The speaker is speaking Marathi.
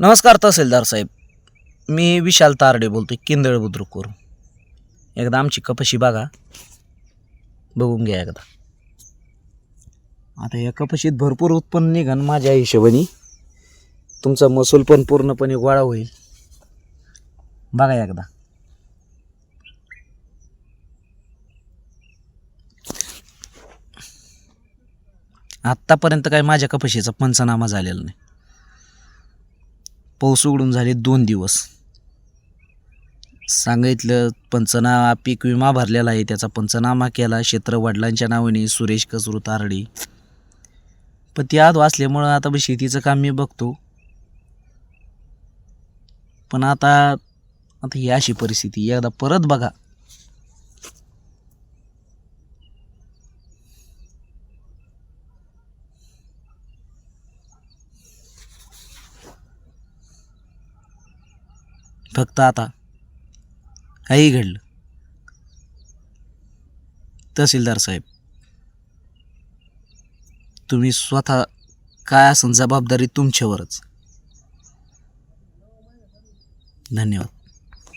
नमस्कार तहसीलदार साहेब. मी विशाल तारडे बोलतो आहे किंदळ बुद्रुकवरून एकदा आमची कपाशी बघा. बघून घ्या एकदा. आता या कपाशीत भरपूर उत्पन्न निघन माझ्या हिशोबाने. तुमचा महसूल पण पूर्णपणे गोळा होईल. बघा एकदा. आत्तापर्यंत काय माझ्या कपाशीचा पंचनामा झालेला नाही. पाऊस उघडून झाले दोन दिवस. सांगितलं पंचनामा पीक विमा भरलेला आहे त्याचा पंचनामा केला क्षेत्र वडिलांच्या नावाने सुरेश कसरू तारडी. पण ती आद वाचल्यामुळं आता मी शेतीचं काम मी बघतो. पण आता आता ही अशी परिस्थिती एकदा परत बघा. फक्त आता. काही घडलं. तहसीलदार साहेब तुम्ही स्वतः काय असन जबाबदारी तुमच्यावरच? धन्यवाद.